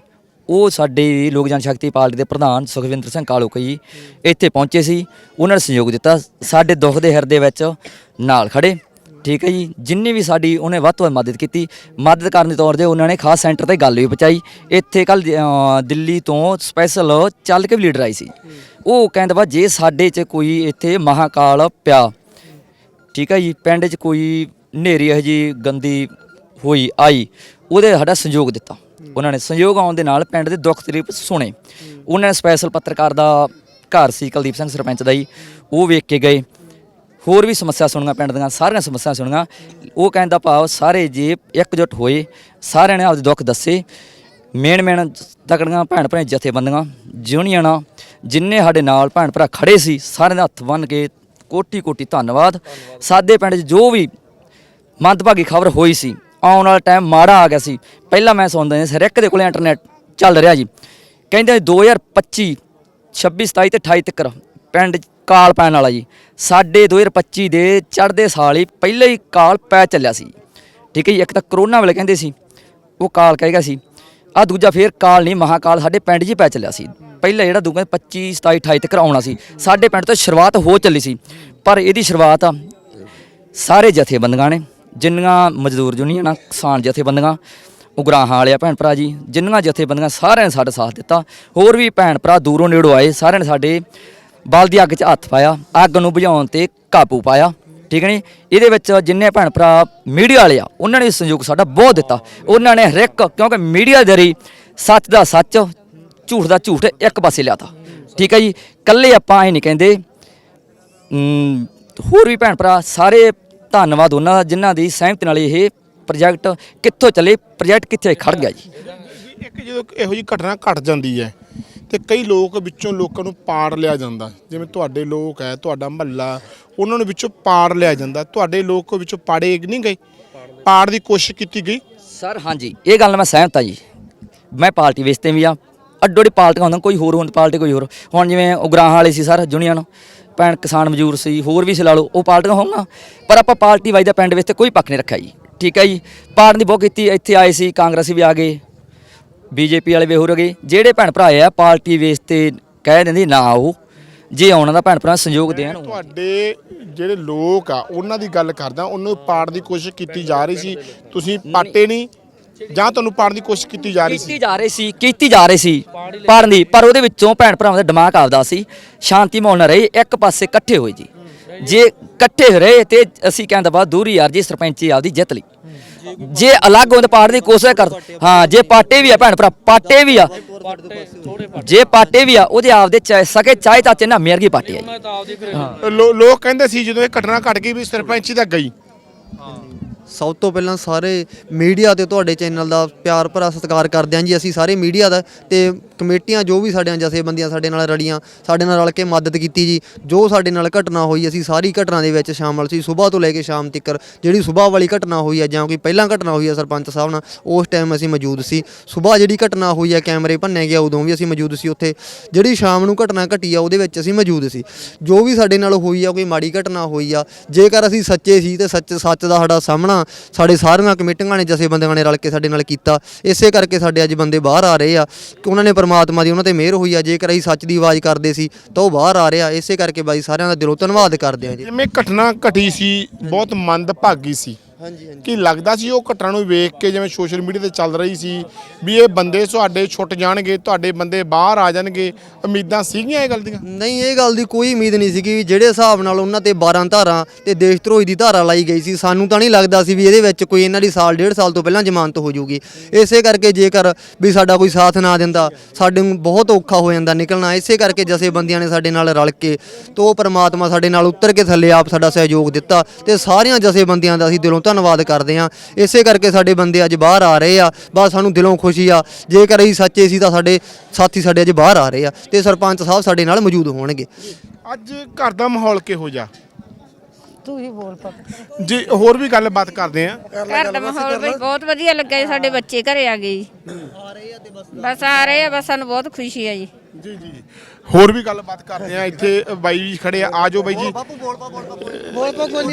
ਉਹ ਸਾਡੇ ਲੋਕ ਜਨ ਸ਼ਕਤੀ ਪਾਰਟੀ ਦੇ ਪ੍ਰਧਾਨ ਸੁਖਵਿੰਦਰ ਸਿੰਘ ਕਾਲੋਕ ਜੀ ਇੱਥੇ ਪਹੁੰਚੇ ਸੀ। ਉਹਨਾਂ ਨੇ ਸਹਿਯੋਗ ਦਿੱਤਾ। ਸਾਡੇ ਦੁੱਖ ਦੇ ਹਿਰਦੇ ਵਿੱਚ ਨਾਲ ਖੜੇ ਠੀਕ ਹੈ ਜੀ। ਜਿੰਨੀ ਵੀ ਸਾਡੀ ਉਹਨੇ ਵੱਧ ਤੋਂ ਵੱਧ ਮਦਦ ਕੀਤੀ। ਮਦਦ ਕਰਨ ਦੇ ਤੌਰ ਤੇ ਉਹਨਾਂ ਨੇ ਖਾਸ ਸੈਂਟਰ ਤੇ ਗੱਲ ਵੀ ਪਹੁੰਚਾਈ। ਇੱਥੇ ਕੱਲ ਦਿੱਲੀ ਤੋਂ ਸਪੈਸ਼ਲ ਚੱਲ ਕੇ ਵੀ ਲੀਡਰ ਆਈ ਸੀ। ਉਹ ਕਹਿੰਦਾ ਵਾ, ਜੇ ਸਾਡੇ 'ਚ ਕੋਈ ਇੱਥੇ ਮਹਾਕਾਲ ਪਿਆ, ਠੀਕ ਹੈ ਜੀ, ਪਿੰਡ 'ਚ ਕੋਈ ਹਨੇਰੀ ਇਹੋ ਜੀ ਗੰਦੀ ਹੋਈ, ਆਈ, ਉਹਦੇ ਸਾਡਾ ਸਹਿਯੋਗ ਦਿੱਤਾ। ਉਹਨਾਂ ਨੇ ਸੰਯੋਗ ਆਉਣ ਦੇ ਨਾਲ ਪਿੰਡ ਦੇ ਦੁੱਖ ਤਕਲੀਫ ਸੁਣੇ। ਉਹਨਾਂ ਨੇ ਸਪੈਸ਼ਲ ਪੱਤਰਕਾਰ ਦਾ ਘਰ ਸੀ ਕੁਲਦੀਪ ਸਿੰਘ ਸਰਪੰਚ ਦਾ ਜੀ, ਉਹ ਵੇਖ ਕੇ ਗਏ। ਹੋਰ ਵੀ ਸਮੱਸਿਆ ਸੁਣੀਆਂ ਪਿੰਡ ਦੀਆਂ, ਸਾਰੀਆਂ ਸਮੱਸਿਆ ਸੁਣੀਆਂ। ਉਹ ਕਹਿੰਦਾ ਭਾਵ ਸਾਰੇ ਜੇ ਇਕਜੁੱਟ ਹੋਏ, ਸਾਰਿਆਂ ਨੇ ਆਪਦੇ ਦੁੱਖ ਦੱਸੇ। ਮੇਨ ਮੇਨ ਤਕੜੀਆਂ ਭੈਣ ਭਰਾ ਜਥੇਬੰਦੀਆਂ ਯੂਨੀਅਨਾਂ ਜਿੰਨੇ ਸਾਡੇ ਨਾਲ ਭੈਣ ਭਰਾ ਖੜੇ ਸੀ, ਸਾਰਿਆਂ ਦੇ ਹੱਥ ਬੰਨ ਕੇ ਕੋਟੀ ਕੋਟੀ ਧੰਨਵਾਦ। ਸਾਡੇ ਪਿੰਡ 'ਚ ਜੋ ਵੀ ਮੰਦਭਾਗੀ ਖਬਰ ਹੋਈ ਸੀ, ਆਉਣ ਵਾਲਾ ਟਾਈਮ ਮਾੜਾ ਆ ਗਿਆ ਸੀ। ਪਹਿਲਾਂ ਮੈਂ ਸੁਣਦਾ ਸੀ ਹਰ ਇੱਕ ਦੇ ਕੋਲੇ ਇੰਟਰਨੈਟ ਚੱਲ ਰਿਹਾ ਜੀ। ਕਹਿੰਦੇ 2025 26 27 ਤੇ 28 ਤੱਕ ਪਿੰਡ ਕਾਲ ਪੈਣ ਵਾਲਾ ਜੀ। ਸਾਡੇ 2025 ਦੇ ਚੜ੍ਹਦੇ ਸਾਲ ਹੀ ਪਹਿਲਾਂ ਹੀ ਕਾਲ ਪੈ ਚੱਲਿਆ ਸੀ। ਠੀਕ ਹੈ ਜੀ, ਇੱਕ ਤਾਂ ਕਰੋਨਾ ਵੇਲੇ ਕਹਿੰਦੇ ਸੀ, ਉਹ ਕਾਲ ਕਹਿ ਗਿਆ ਸੀ। ਆ ਦੂਜਾ ਫੇਰ ਕਾਲ ਨਹੀਂ, ਮਹਾਕਾਲ ਸਾਡੇ ਪਿੰਡ 'ਚ ਹੀ ਪੈ ਚੱਲਿਆ ਸੀ। ਪਹਿਲਾਂ ਜਿਹੜਾ ਦੂਗਾ 25 27 28 ਤੱਕ ਆਉਣਾ ਸੀ। ਸਾਡੇ ਪਿੰਡ ਤੋਂ ਸ਼ੁਰੂਆਤ ਹੋ ਚੱਲੀ ਸੀ। ਪਰ ਇਹਦੀ ਸ਼ੁਰੂਆਤ ਆ, ਸਾਰੇ ਜਥੇਬੰਦੀਆਂ ਨੇ, ਜਿੰਨੀਆਂ ਮਜ਼ਦੂਰ ਯੂਨੀਅਨਾਂ, ਕਿਸਾਨ ਜਥੇਬੰਦੀਆਂ ਉਗਰਾਹਾਂ ਵਾਲਿਆ ਭੈਣ ਭਰਾ ਜੀ, ਜਿਨ੍ਹਾਂ ਜਥੇਬੰਦੀਆਂ ਸਾਰਿਆਂ ਨੇ ਸਾਡਾ ਸਾਥ ਦਿੱਤਾ। ਹੋਰ ਵੀ ਭੈਣ ਭਰਾ ਦੂਰੋਂ ਨੇੜੋਂ ਆਏ, ਸਾਰਿਆਂ ਨੇ ਸਾਡੇ ਬਲ ਦੀ ਅੱਗ 'ਚ ਹੱਥ ਪਾਇਆ, ਅੱਗ ਨੂੰ ਬੁਝਾਉਣ ਤੇ ਕਾਬੂ ਪਾਇਆ, ਠੀਕ ਹੈ ਨੀ? ਇਹਦੇ ਵਿੱਚ ਜਿੰਨੇ ਭੈਣ ਭਰਾ ਮੀਡੀਆ ਵਾਲੇ ਆ, ਉਹਨਾਂ ਨੇ ਸੰਯੋਗ ਸਾਡਾ ਬਹੁਤ ਦਿੱਤਾ। ਉਹਨਾਂ ਨੇ ਹਰ ਇੱਕ, ਕਿਉਂਕਿ ਮੀਡੀਆ ਦੇ ਰਹੀ ਸੱਚ ਦਾ ਸੱਚ, ਝੂਠ ਦਾ ਝੂਠ ਇੱਕ ਪਾਸੇ ਲਿਆਤਾ ਠੀਕ ਹੈ ਜੀ ਕੱਲੇ ਆਪਾਂ ਇਹ ਨਹੀਂ ਕਹਿੰਦੇ। ਹੋਰ ਵੀ ਭੈਣ ਭਰਾ, ਸਾਰੇ ਧੰਨਵਾਦ ਉਹਨਾਂ ਦਾ, ਜਿਨ੍ਹਾਂ ਦੀ ਸਹਿਮਤੀ ਨਾਲ ਇਹ ਪ੍ਰੋਜੈਕਟ ਕਿੱਥੋਂ ਚੱਲੇ ਪ੍ਰੋਜੈਕਟ ਕਿੱਥੇ ਖੜ ਗਿਆ ਜੀ? ਇੱਕ ਜਦੋਂ ਇਹੋ ਜਿਹੀ ਘਟਨਾ ਘਟ ਜਾਂਦੀ ਹੈ ਤੇ ਕਈ ਲੋਕ ਵਿੱਚੋਂ ਲੋਕਾਂ ਨੂੰ ਪਾੜ ਲਿਆ ਜਾਂਦਾ। ਜਿਵੇਂ ਤੁਹਾਡੇ ਲੋਕ ਹੈ ਤੁਹਾਡਾ ਮਹੱਲਾ ਉਹਨਾਂ ਨੂੰ ਵਿੱਚੋਂ ਪਾੜ ਲਿਆ ਜਾਂਦਾ। ਤੁਹਾਡੇ ਲੋਕ ਵਿੱਚੋਂ ਪਾੜੇ ਨਹੀਂ ਗਏ? ਪਾੜ ਦੀ ਕੋਸ਼ਿਸ਼ ਕੀਤੀ ਗਈ? ਸਰ ਹਾਂਜੀ ਇਹ ਗੱਲ ਮੈਂ ਸਹਿਮਤ ਹਾਂ ਜੀ। ਮੈਂ ਪਾਰਟੀ ਵੇਸ ਤੇ ਵੀ ਆ। ਅੱਡੋ ਅੱਡੀ ਪਾਰਟੀਆਂ ਹੁੰਦੀਆਂ ਕੋਈ ਹੋਰ ਹੁੰਦੀ ਪਾਰਟੀ ਕੋਈ ਹੋਰ। ਹੁਣ ਜਿਵੇਂ ਉਗਰਾਹਾਂ ਵਾਲੇ ਸੀ ਸਰ ਯੂਨੀਅਨ ਭੈਣ ਕਿਸਾਨ ਮਜ਼ਦੂਰ ਸੀ ਹੋਰ ਵੀ ਸੀ ਲਾ ਲਓ ਉਹ ਪਾਰਟੀਆਂ ਹੋਣਗੀਆਂ ਪਰ ਆਪਾਂ ਪਾਰਟੀ ਵਾਈਜ਼ ਦਾ ਪਿੰਡ ਵਿੱਚ ਤੇ ਕੋਈ ਪੱਖ ਨਹੀਂ ਰੱਖਿਆ ਜੀ। ਠੀਕ ਹੈ ਜੀ। ਪਾਰਟੀ ਦੀ ਬਹੁਤ ਕੀਤੀ ਇੱਥੇ ਆਏ ਸੀ ਕਾਂਗਰਸੀ ਵੀ ਆ ਗਏ ਬੀਜੇਪੀ ਵਾਲੇ ਵੀ ਹੋਰ ਗਏ। ਜਿਹੜੇ ਭੈਣ ਭਰਾ ਆ ਪਾਰਟੀ ਵੇਸ ਤੇ ਕਹਿ ਦਿੰਦੇ ਨਾ ਆਓ। ਜੇ ਆਉਣਾ ਦਾ ਭੈਣ ਭਰਾ ਸੰਯੋਗ ਦੇਣ ਤੁਹਾਡੇ ਜਿਹੜੇ ਲੋਕ ਆ ਉਹਨਾਂ ਦੀ ਗੱਲ ਕਰਦਾ ਉਹਨਾਂ ਨੂੰ ਪਾੜ ਦੀ ਕੋਸ਼ਿਸ਼ ਕੀਤੀ ਜਾ ਰਹੀ ਸੀ। ਤੁਸੀਂ ਪਾਟੇ ਨਹੀਂ ਜਾਂ ਤੁਹਾਨੂੰ ਪਾੜ ਦੀ ਕੋਸ਼ਿਸ਼ ਕੀਤੀ ਜਾ ਰਹੀ ਸੀ? ਕੀਤੀ ਜਾ ਰਹੀ ਸੀ ਕੀਤੀ ਜਾ ਰਹੀ ਸੀ। ਪੜਨ ਦੀ ਪਰ ਉਹਦੇ ਵਿੱਚੋਂ ਭੈਣ ਭਰਾਵਾਂ ਦਾ ਦਿਮਾਗ ਆਪਦਾ ਸੀ। ਸ਼ਾਂਤੀ ਮਾਹੌਲ ਨਾਲ ਰਹੇ ਇੱਕ ਪਾਸੇ ਇਕੱਠੇ ਹੋਏ ਜੀ। ਜੇ ਇਕੱਠੇ ਰਹੇ ਤੇ ਅਸੀਂ ਕਹਿੰਦਾ ਬਾਅਦ ਦੂਰੀ ਯਾਰ ਜੀ ਸਰਪੰਚੀ ਆਪਦੀ ਜਿੱਤ ਲਈ। ਜੇ ਅਲੱਗ ਹੋਣ ਪਾੜ ਦੀ ਕੋਸ਼ਿਸ਼ ਕਰ ਹਾਂ ਜੇ ਪਾਟੇ ਵੀ ਆ ਭੈਣ ਭਰਾ ਪਾਟੇ ਵੀ ਆ। ਜੇ ਪਾਟੇ ਵੀ ਆ ਉਹਦੇ ਆਪਦੇ ਚਾਹੇ ਸਕੇ ਚਾਹੇ ਚਾਚੇ ਨਾ ਮੇਰਗੀ ਪਾਟੇ ਆ ਲੋਕ ਕਹਿੰਦੇ ਸੀ ਜਦੋਂ ਇਹ ਘਟਨਾ ਘਟ ਗਈ ਵੀ ਸਰਪੰਚੀ ਤਾਂ ਗਈ। ਸਭ ਤੋਂ ਪਹਿਲਾਂ ਸਾਰੇ ਮੀਡੀਆ ਤੇ ਤੁਹਾਡੇ ਚੈਨਲ ਦਾ ਪਿਆਰ ਭਰਾ ਸਤਿਕਾਰ ਕਰਦੇ ਹਾਂ ਜੀ। ਅਸੀਂ ਸਾਰੇ ਮੀਡੀਆ ਦਾ ਤੇ ਕਮੇਟੀਆਂ ਜੋ ਵੀ ਸਾਡੀਆਂ ਜਥੇਬੰਦੀਆਂ ਸਾਡੇ ਨਾਲ ਰਲੀਆਂ, ਸਾਡੇ ਨਾਲ ਰਲ ਕੇ ਮਦਦ ਕੀਤੀ ਜੀ। ਜੋ ਸਾਡੇ ਨਾਲ ਘਟਨਾ ਹੋਈ, ਅਸੀਂ ਸਾਰੀ ਘਟਨਾ ਦੇ ਵਿੱਚ ਸ਼ਾਮਲ ਸੀ। ਸਵੇਰ ਤੋਂ ਲੈ ਕੇ ਸ਼ਾਮ ਤੱਕ ਜਿਹੜੀ ਸਵੇਰ ਵਾਲੀ ਘਟਨਾ ਹੋਈ ਹੈ ਜਾਂ ਕੋਈ ਪਹਿਲਾਂ ਘਟਨਾ ਹੋਈ ਹੈ ਸਰਪੰਚ ਸਾਹਿਬ ਨਾਲ, ਉਸ ਟਾਈਮ ਅਸੀਂ ਮੌਜੂਦ ਸੀ। ਸਵੇਰ ਜਿਹੜੀ ਘਟਨਾ ਹੋਈ ਹੈ ਕੈਮਰੇ ਭੰਨੇ ਗਿਆ, ਉਦੋਂ ਵੀ ਅਸੀਂ ਮੌਜੂਦ ਸੀ ਉੱਥੇ। ਜਿਹੜੀ ਸ਼ਾਮ ਨੂੰ ਘਟਨਾ ਘਟੀ ਆ, ਉਹਦੇ ਵਿੱਚ ਅਸੀਂ ਮੌਜੂਦ ਸੀ। ਜੋ ਵੀ ਸਾਡੇ ਨਾਲ ਹੋਈ ਆ, ਕੋਈ ਮਾੜੀ ਘਟਨਾ ਹੋਈ ਆ, ਜੇਕਰ ਅਸੀਂ ਸੱਚੇ ਸੀ, ਤੇ ਸੱਚ ਸੱਚ ਦਾ ਸਾਡਾ ਸਾਹਮਣਾ ਸਾਡੇ ਸਾਰੀਆਂ ਕਮੇਟੀਆਂ ਨੇ ਜਥੇਬੰਦੀਆਂ ਨੇ ਰਲ ਕੇ ਸਾਡੇ ਨਾਲ ਕੀਤਾ। ਇਸੇ ਕਰਕੇ ਸਾਡੇ ਅੱਜ ਬੰਦੇ ਬਾਹਰ ਆ ਰਹੇ ਆ। ਕਿ ਉਹਨਾਂ ਨੇ ਪਰਮਾਤਮਾ ਦੀ, ਉਹਨਾਂ ਤੇ ਮਿਹਰ ਹੋਈ ਆ। ਜੇਕਰ ਅਸੀਂ ਸੱਚ ਦੀ ਆਵਾਜ਼ ਕਰਦੇ ਸੀ, ਤਾਂ ਉਹ ਬਾਹਰ ਆ ਰਿਹਾ ਇਸੇ ਕਰਕੇ ਬਾਈ ਸਾਰਿਆਂ ਦਾ ਦਿਲੋਂ ਧੰਨਵਾਦ ਕਰਦੇ ਆ ਜੀ। ਜਿਵੇਂ ਘਟਨਾ ਘਟੀ ਸੀ, ਬਹੁਤ ਮੰਦਭਾਗੀ ਸੀ। ਹਾਂਜੀ ਹਾਂਜੀ। ਕੀ ਲੱਗਦਾ ਸੀ ਉਹ ਘਟਨਾ ਨੂੰ ਵੇਖ ਕੇ ਜਿਵੇਂ ਸੋਸ਼ਲ ਮੀਡੀਆ ਤੇ ਚੱਲ ਰਹੀ ਸੀ ਵੀ ਇਹ ਬੰਦੇ ਤੁਹਾਡੇ ਛੁੱਟ ਜਾਣਗੇ ਤੁਹਾਡੇ ਬੰਦੇ ਬਾਹਰ ਆ ਜਾਣਗੇ ਉਮੀਦਾਂ ਸੀਗੀਆਂ ਇਹ ਗੱਲ ਦੀਆਂ? ਨਹੀਂ ਇਹ ਗੱਲ ਦੀ ਕੋਈ ਉਮੀਦ ਨਹੀਂ ਸੀ ਕਿ ਜਿਹੜੇ ਹਿਸਾਬ ਨਾਲ ਉਹਨਾਂ ਤੇ 12 ਧਾਰਾਂ ਤੇ ਦੇਸ਼ ਧਰੋਹੀ ਦੀ ਧਾਰਾ ਲਾਈ ਗਈ ਸੀ ਸਾਨੂੰ ਤਾਂ ਨਹੀਂ ਲੱਗਦਾ ਸੀ ਵੀ ਇਹਦੇ ਵਿੱਚ ਕੋਈ ਇਹਨਾਂ ਦੀ ਸਾਲ ਡੇਢ ਸਾਲ ਤੋਂ ਪਹਿਲਾਂ ਜ਼ਮਾਨਤ ਹੋ ਜਾਊਗੀ। ਇਸੇ ਕਰਕੇ ਜੇਕਰ ਵੀ ਸਾਡਾ ਕੋਈ ਸਾਥ ਨਾ ਦਿੰਦਾ ਸਾਡੇ ਨੂੰ ਬਹੁਤ ਔਖਾ ਹੋ ਜਾਂਦਾ ਨਿਕਲਣਾ। ਇਸੇ ਕਰਕੇ ਜਥੇਬੰਦੀਆਂ ਨੇ ਸਾਡੇ ਨਾਲ ਰਲ ਕੇ ਤੋ ਪ੍ਰਮਾਤਮਾ ਸਾਡੇ ਨਾਲ ਉਤਰ ਕੇ ਥੱਲੇ ਆਪ ਸਾਡਾ ਸਹਿਯੋਗ ਦਿੱਤਾ ਤੇ ਸਾਰੀਆਂ ਜਥੇਬੰਦੀਆਂ ਦਾ ਅਸੀਂ ਦਿਲੋਂ ਧੰਨਵਾਦ ਕਰਦੇ ਆ ਇਸੇ ਕਰਕੇ ਸਾਡੇ ਬੰਦੇ ਅੱਜ ਬਾਹਰ ਆ ਰਹੇ ਆ। ਬਸ ਸਾਨੂੰ ਦਿਲੋਂ ਖੁਸ਼ੀ ਆ। ਜੇਕਰ ਅਸੀਂ ਸੱਚੇ ਸੀ ਤਾਂ ਸਾਡੇ ਸਾਥੀ ਸਾਡੇ ਅੱਜ ਬਾਹਰ ਆ ਰਹੇ ਆ ਤੇ ਸਰਪੰਚ ਸਾਹਿਬ ਸਾਡੇ ਨਾਲ ਮੌਜੂਦ ਹੋਣਗੇ। ਅੱਜ ਘਰ ਦਾ ਮਾਹੌਲ ਕਿਹੋ ਜਿਹਾ? ਤੂੰ ਹੀ ਬੋਲ ਪਾ। ਜੀ ਹੋਰ ਵੀ ਗੱਲਬਾਤ ਕਰਦੇ ਆ ਘਰ ਦਾ ਮਾਹੌਲ ਬਈ ਬਹੁਤ ਵਧੀਆ ਲੱਗਾ ਜੀ ਸਾਡੇ ਬੱਚੇ ਘਰੇ ਆ ਗਏ ਜੀ। ਬਸ ਆ ਰਹੇ ਆ ਬਸ ਸਾਨੂੰ ਬਹੁਤ ਖੁਸ਼ੀ ਹੈ ਜੀ। ਜੀ ਜੀ ਹੋਰ ਵੀ ਗੱਲਬਾਤ ਕਰਦੇ ਆ ਇੱਥੇ ਬਾਈ ਜੀ ਖੜੇ ਆ। ਆਜੋ ਬਾਈ ਜੀ।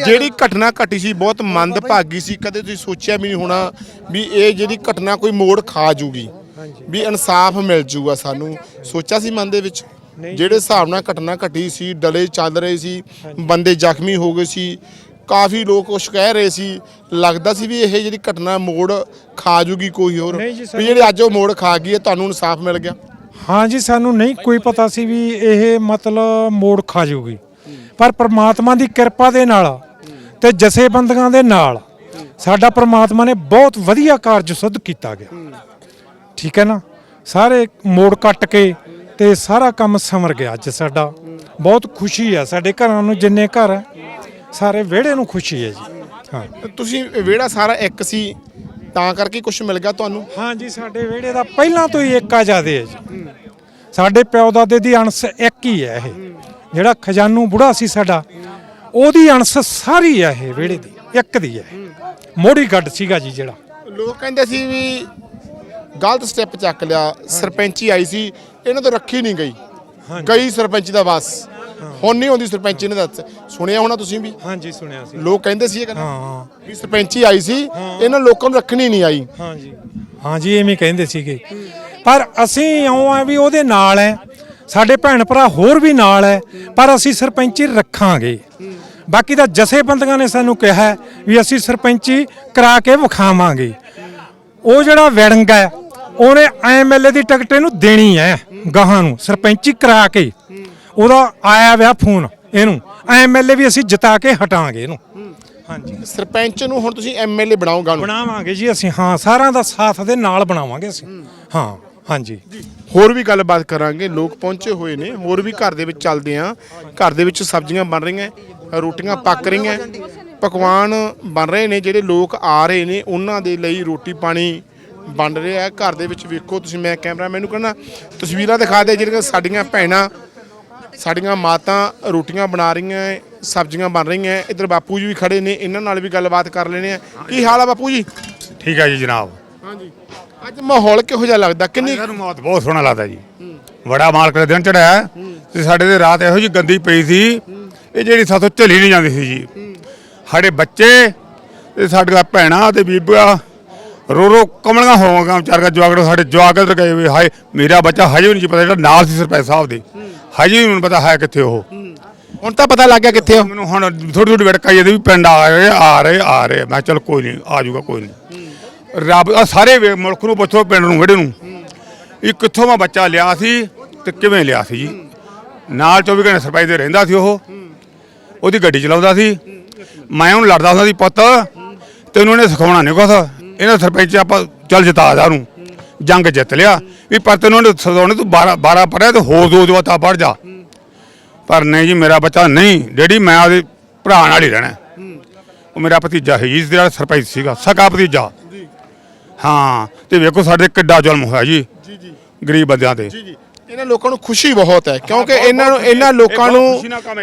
ਜਿਹੜੀ ਘਟਨਾ ਘਟੀ ਸੀ ਬਹੁਤ ਮੰਦਭਾਗੀ ਸੀ। ਕਦੇ ਤੁਸੀਂ ਸੋਚਿਆ ਵੀ ਨਹੀਂ ਹੋਣਾ ਵੀ ਇਹ ਜਿਹੜੀ ਘਟਨਾ ਕੋਈ ਮੋੜ ਖਾ ਜੂਗੀ ਵੀ ਇਨਸਾਫ ਮਿਲ ਜੂਗਾ ਸਾਨੂੰ। ਸੋਚਿਆ ਸੀ ਮਨ ਦੇ ਵਿੱਚ? ਜਿਹੜੇ ਹਿਸਾਬ ਨਾਲ ਘਟਨਾ ਘਟੀ ਸੀ ਡਲੇ ਚੱਲ ਰਹੇ ਸੀ ਬੰਦੇ ਜ਼ਖਮੀ ਹੋ ਗਏ ਸੀ ਕਾਫੀ ਲੋਕ ਕੁਛ ਕਹਿ ਰਹੇ ਸੀ। ਲੱਗਦਾ ਸੀ ਵੀ ਇਹ ਜਿਹੜੀ ਘਟਨਾ ਮੋੜ ਖਾ ਜੂਗੀ ਕੋਈ ਹੋਰ ਵੀ ਜਿਹੜੇ ਅੱਜ ਉਹ ਮੋੜ ਖਾ ਗਈ ਹੈ ਤੁਹਾਨੂੰ ਇਨਸਾਫ ਮਿਲ ਗਿਆ। ਹਾਂ ਜੀ ਸਾਨੂੰ ਨਹੀਂ ਕੋਈ ਪਤਾ ਸੀ ਵੀ ਇਹ ਮਤਲਬ ਮੋੜ ਖਾ ਜਾਊਗੀ। ਪਰ ਪ੍ਰਮਾਤਮਾ ਦੀ ਕਿਰਪਾ ਦੇ ਨਾਲ ਤੇ ਜਥੇਬੰਦੀਆਂ ਦੇ ਨਾਲ ਸਾਡਾ ਪ੍ਰਮਾਤਮਾ ਨੇ ਬਹੁਤ ਵਧੀਆ ਕਾਰਜ ਸਿੱਧ ਕੀਤਾ ਗਿਆ। ਠੀਕ ਹੈ ਨਾ? ਸਾਰੇ ਮੋੜ ਕੱਟ ਕੇ ਤੇ ਸਾਰਾ ਕੰਮ ਸਮਰ ਗਿਆ ਅੱਜ ਸਾਡਾ। ਬਹੁਤ ਖੁਸ਼ੀ ਹੈ ਸਾਡੇ ਘਰਾਂ ਨੂੰ ਜਿੰਨੇ ਘਰ ਹੈ ਸਾਰੇ ਵਿਹੜੇ ਨੂੰ ਖੁਸ਼ੀ ਹੈ ਜੀ। ਹਾਂ। ਤੁਸੀਂ ਵਿਹੜਾ ਸਾਰਾ ਇੱਕ ਸੀ ਤਾਂ ਕਰਕੇ ਕੁਝ ਮਿਲ ਗਿਆ ਤੁਹਾਨੂੰ? ਹਾਂ ਜੀ ਸਾਡੇ ਵਿਹੜੇ ਦਾ ਪਹਿਲਾਂ ਤੋਂ ਹੀ ਏਕਾ ਜਾਦੇ ਹੈ ਜੀ। ਸਾਡੇ ਪਿਓ ਦਾਦੇ ਦੀ ਅੰਸ਼ ਇੱਕ ਹੀ ਹੈ ਇਹ। ਜਿਹੜਾ ਖਜ਼ਾਨੂ ਬੁੜਾ ਸੀ ਸਾਡਾ ਉਹਦੀ ਅੰਸ਼ ਸਾਰੀ ਹੈ ਇਹ ਵਿਹੜੇ ਦੀ ਇੱਕ ਦੀ ਹੈ। ਮੋੜੀ ਗੱਡ ਸੀਗਾ ਜੀ ਜਿਹੜਾ। ਲੋਕ ਕਹਿੰਦੇ ਸੀ ਵੀ ਗਲਤ ਸਟੈਪ ਚੱਕ ਲਿਆ ਸਰਪੰਚੀ ਆਈ ਸੀ ਇਹਨਾਂ ਤੋਂ ਰੱਖੀ ਨਹੀਂ ਗਈ। ਗਈ ਸਰਪੰਚ ਦਾ ਬਸ ਹੁਣ ਨਹੀਂ ਆਉਂਦੀ ਸਰਪੰਚ ਇਹਨਾਂ ਦਾ ਸੁਣਿਆ ਹੋਣਾ ਤੁਸੀਂ ਵੀ? ਹਾਂਜੀ ਸੁਣਿਆ ਸੀ। ਲੋਕ ਕਹਿੰਦੇ ਸੀ ਇਹ ਗੱਲ। ਹਾਂ ਵੀ ਸਰਪੰਚੀ ਆਈ ਸੀ ਇਹਨਾਂ ਲੋਕਾਂ ਨੂੰ ਰੱਖਣੀ ਨਹੀਂ ਆਈ। ਹਾਂ ਜੀ ਹਾਂ ਜੀ ਐਵੇਂ ਕਹਿੰਦੇ ਸੀਗੇ। ਪਰ ਅਸੀਂ ਇਉਂ ਆ ਵੀ ਉਹਦੇ ਨਾਲ ਹੈ ਸਾਡੇ ਭੈਣ ਭਰਾ ਹੋਰ ਵੀ ਨਾਲ ਹੈ ਪਰ ਅਸੀਂ ਸਰਪੰਚੀ ਰੱਖਾਂਗੇ। ਬਾਕੀ ਤਾਂ ਜਥੇਬੰਦੀਆਂ ਨੇ ਸਾਨੂੰ ਕਿਹਾ ਵੀ ਅਸੀਂ ਸਰਪੰਚੀ ਕਰਾ ਕੇ ਵਿਖਾਵਾਂਗੇ। ਉਹ ਜਿਹੜਾ ਵਿੜੰਗ ਹੈ ਉਹਨੇ ਐਮਐਲਏ ਦੀ ਟਿਕਟ ਇਹਨੂੰ ਦੇਣੀ ਹੈ ਗਾਹਾਂ ਨੂੰ। ਸਰਪੰਚੀ ਕਰਾ ਕੇ। ਉਹਦਾ ਆਇਆ ਵਿਆ ਫੋਨ ਇਹਨੂੰ। ਐਮਐਲਏ ਵੀ ਅਸੀਂ ਜਿਤਾ ਕੇ ਹਟਾਂਗੇ ਇਹਨੂੰ। ਹਾਂਜੀ। ਸਰਪੰਚ ਨੂੰ ਹੁਣ ਤੁਸੀਂ ਐਮਐਲਏ ਬਣਾਓਗਾ ਨੂੰ ਬਣਾਵਾਂਗੇ ਜੀ ਅਸੀਂ ਹਾਂ ਸਾਰਿਆਂ ਦਾ ਸਾਥ ਦੇ ਨਾਲ ਬਣਾਵਾਂਗੇ ਅਸੀਂ। ਹਾਂ। ਹਾਂਜੀ। ਹੋਰ ਵੀ ਗੱਲਬਾਤ ਕਰਾਂਗੇ। ਲੋਕ ਪਹੁੰਚੇ ਹੋਏ ਨੇ। ਹੋਰ ਵੀ ਘਰ ਦੇ ਵਿੱਚ ਚੱਲਦੇ ਆ ਘਰ ਦੇ ਵਿੱਚ ਸਬਜ਼ੀਆਂ ਬਣ ਰਹੀਆਂ ਰੋਟੀਆਂ ਪੱਕ ਰਹੀਆਂ। ਪਕਵਾਨ ਬਣ ਰਹੇ ਨੇ। ਜਿਹੜੇ ਲੋਕ ਆ ਰਹੇ ਨੇ ਉਹਨਾਂ ਦੇ ਲਈ ਰੋਟੀ ਪਾਣੀ ਬਣ ਰਿਹਾ ਹੈ। ਘਰ ਦੇ ਵਿੱਚ ਵੇਖੋ ਤੁਸੀਂ ਮੈਂ ਕੈਮਰਾ ਮੈਨੂੰ ਕਹਿੰਦਾ ਤਸਵੀਰਾਂ ਦਿਖਾ ਦੇ ਜਿਹੜੀਆਂ ਸਾਡੀਆਂ ਭੈਣਾਂ ਸਾਡੀਆਂ ਮਾਤਾਂ ਰੋਟੀਆਂ ਬਣਾ ਰਹੀਆਂ ਹੈ, ਸਬਜ਼ੀਆਂ ਬਣ ਰਹੀਆਂ ਹੈ। ਇੱਧਰ ਬਾਪੂ ਜੀ ਵੀ ਖੜੇ ਨੇ ਇਹਨਾਂ ਨਾਲ ਵੀ ਗੱਲਬਾਤ ਕਰ ਲੈਣੇ ਆ। ਕੀ ਹਾਲ ਆ ਬਾਪੂ ਜੀ? ਠੀਕ ਹੈ ਜੀ ਜਨਾਬ। ਹਾਂਜੀ। ਅੱਜ ਮਾਹੌਲ ਕਿਹੋ ਜਿਹਾ ਲੱਗਦਾ? ਕਿੰਨੀ ਸਾਨੂੰ ਮੌਤ ਬਹੁਤ ਸੋਹਣਾ ਲੱਗਦਾ ਜੀ। ਬੜਾ ਮਾਲਕ ਦਾ ਦਿਨ ਚੜਾਇਆ ਤੇ ਸਾਡੇ ਦੇ ਰਾਤ ਇਹੋ ਜੀ ਗੰਦੀ ਪਈ ਸੀ। ਇਹ ਜਿਹੜੀ ਸਾਥੋਂ ਝੱਲੀ ਨਹੀਂ ਜਾਂਦੀ ਸੀ ਜੀ। ਸਾਡੇ ਬੱਚੇ ਤੇ ਸਾਡੀਆਂ ਭੈਣਾਂ ਤੇ ਬੀਬੀਆਂ ਰੋ ਰੋ ਕਮਲੀਆਂ ਹੋਵਾਂਗਾ ਵਿਚਾਰ ਜਵਾਗੜ ਸਾਡੇ ਇੱਧਰ ਗਏ ਵੀ ਹਾਏ ਮੇਰਾ ਬੱਚਾ ਹਜੇ ਵੀ ਨਹੀਂ ਪਤਾ ਜਿਹੜਾ ਨਾਲ ਸੀ ਸਰਪੰਚ ਸਾਹਿਬ ਦੇ। ਹਜੇ ਵੀ ਮੈਨੂੰ ਪਤਾ ਹੈ ਕਿੱਥੇ ਉਹ। ਹੁਣ ਤਾਂ ਪਤਾ ਲੱਗ ਗਿਆ ਕਿੱਥੇ ਹੋ ਮੈਨੂੰ ਹੁਣ ਥੋੜੀ ਥੋੜੀ ਵੜਕਾ ਇਹਦੇ ਵੀ ਪਿੰਡ ਆ ਰਹੇ ਆ ਰਹੇ ਆ ਰਹੇ। ਮੈਂ ਚਲ ਕੋਈ ਨਹੀਂ ਆ ਜਾਊਗਾ ਕੋਈ ਨਹੀਂ। ਰੱਬ ਆ ਸਾਰੇ ਵੇ- ਮੁਲਕ ਨੂੰ ਪੁੱਛੋ ਪਿੰਡ ਨੂੰ ਵਿਹੜੇ ਨੂੰ। ਇਹ ਕਿੱਥੋਂ ਮੈਂ ਬੱਚਾ ਲਿਆ ਸੀ ਤੇ ਕਿਵੇਂ ਲਿਆ ਸੀ ਜੀ? ਨਾਲ 24 ਘੰਟੇ ਸਰਪੰਚ ਦੇ ਰਹਿੰਦਾ ਸੀ ਉਹ। ਉਹਦੀ ਗੱਡੀ ਚਲਾਉਂਦਾ ਸੀ। ਮੈਂ ਉਹਨੂੰ ਲੜਦਾ ਹੁੰਦਾ ਸੀ ਪੁੱਤ। ਤੈਨੂੰ ਇਹਨੇ ਸਿਖਾਉਣਾ ਨਹੀਂ ਕੁਛ। ਇਹਨਾਂ ਸਰਪੰਚ ਆਪਾਂ ਚੱਲ ਜਿਤਾ ਜਾ ਉਹਨੂੰ। ਜੰਗ ਜਿੱਤ ਲਿਆ। ਵੀ ਪਰ ਤੈਨੂੰ ਸਿਖਾਉਣੇ ਤੂੰ 12 12 ਪੜਿਆ ਤੇ ਹੋਰ ਦੋ ਦੋ ਤਾਂ ਪੜ ਜਾ। ਪਰ ਨਹੀਂ ਜੀ ਮੇਰਾ ਬੱਚਾ ਨਹੀਂ। ਡੈਡੀ ਮੈਂ ਉਹਦੇ ਭਰਾ ਨਾਲ ਹੀ ਰਹਿਣਾ। ਉਹ ਮੇਰਾ ਭਤੀਜਾ ਹੈ ਜੀ ਜਿਹੜਾ ਸਰਪੰਚ ਸੀਗਾ। ਸਕਾ ਭਤੀਜਾ। ਹਾਂ ਤੇ ਵੇਖੋ ਸਾਡੇ ਕਿੱਡਾ ਜ਼ੁਲਮ ਹੋਇਆ ਜੀ। ਜੀ ਜੀ। ਗਰੀਬ ਬੰਦਿਆਂ ਤੇ। ਜੀ ਜੀ। ਇਹਨਾਂ ਲੋਕਾਂ ਨੂੰ ਖੁਸ਼ੀ ਬਹੁਤ ਹੈ ਕਿਉਂਕਿ ਇਹਨਾਂ ਨੂੰ ਇਹਨਾਂ ਇਹ ਲੋਕਾਂ ਨੂੰ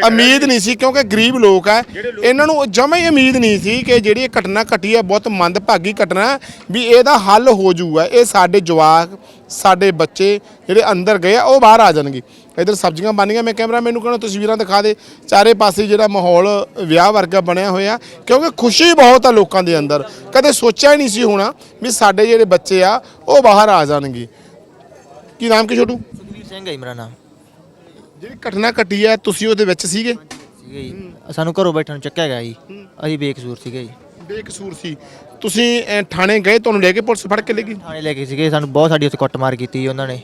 ਉਮੀਦ ਨਹੀਂ ਸੀ ਕਿਉਂਕਿ ਗਰੀਬ ਲੋਕ ਹੈ। ਇਹਨਾਂ ਨੂੰ ਜਮਾ ਹੀ ਉਮੀਦ ਨਹੀਂ ਸੀ ਕਿ ਜਿਹੜੀ ਇਹ ਘਟਨਾ ਘਟੀ ਹੈ ਬਹੁਤ ਮੰਦਭਾਗੀ ਘਟਨਾ ਵੀ ਇਹਦਾ ਹੱਲ ਹੋ ਜਾਊਗਾ। ਇਹ ਸਾਡੇ ਜਵਾਕ ਸਾਡੇ ਬੱਚੇ ਜਿਹੜੇ ਅੰਦਰ ਗਏ ਆ ਉਹ ਬਾਹਰ ਆ ਜਾਣਗੇ। ਇਧਰ ਸਬਜ਼ੀਆਂ ਬਣੀਆਂ ਮੈਂ ਕੈਮਰਾ ਮੈਨੂੰ ਕਹਿੰਦਾ ਤਸਵੀਰਾਂ ਦਿਖਾ ਦੇ। ਚਾਰੇ ਪਾਸੇ ਜਿਹੜਾ ਮਾਹੌਲ ਵਿਆਹ ਵਰਗਾ ਬਣਿਆ ਹੋਇਆ ਕਿਉਂਕਿ ਖੁਸ਼ੀ ਬਹੁਤ ਆ ਲੋਕਾਂ ਦੇ ਅੰਦਰ। ਕਦੇ ਸੋਚਿਆ ਹੀ ਨਹੀਂ ਸੀ ਹੋਣਾ ਵੀ ਸਾਡੇ ਜਿਹੜੇ ਬੱਚੇ ਆ ਉਹ ਬਾਹਰ ਆ ਜਾਣਗੇ। ਕੀ ਨਾਮ ਕੀ ਛੋਟੂ? ਸਿੰਘ ਹੈ ਜੀ ਮੇਰਾ ਨਾਮ। ਜਿਹੜੀ ਘਟਨਾ ਘਟੀ ਹੈ ਤੁਸੀਂ ਉਹਦੇ ਵਿੱਚ ਸੀਗੇ? ਸੀਗਾ ਜੀ। ਸਾਨੂੰ ਘਰੋਂ ਬੈਠਣ ਨੂੰ ਚੱਕਿਆ ਗਿਆ ਜੀ। ਅਸੀਂ ਬੇਕਸੂਰ ਸੀਗੇ ਜੀ। ਬੇਕਸੂਰ ਸੀ। ਤੁਸੀਂ ਅਹ, ਥਾਣੇ ਗਏ ਤੁਹਾਨੂੰ ਲੈ ਕੇ ਪੁਲਿਸ ਫੜ ਕੇ ਲੈ ਗਈ? ਥਾਣੇ ਲੈ ਕੇ ਸੀਗੇ। ਸਾਨੂੰ ਬਹੁਤ ਸਾਡੀ ਉੱਥੇ ਕੁੱਟਮਾਰ ਕੀਤੀ ਜੀ ਉਹਨਾਂ ਨੇ।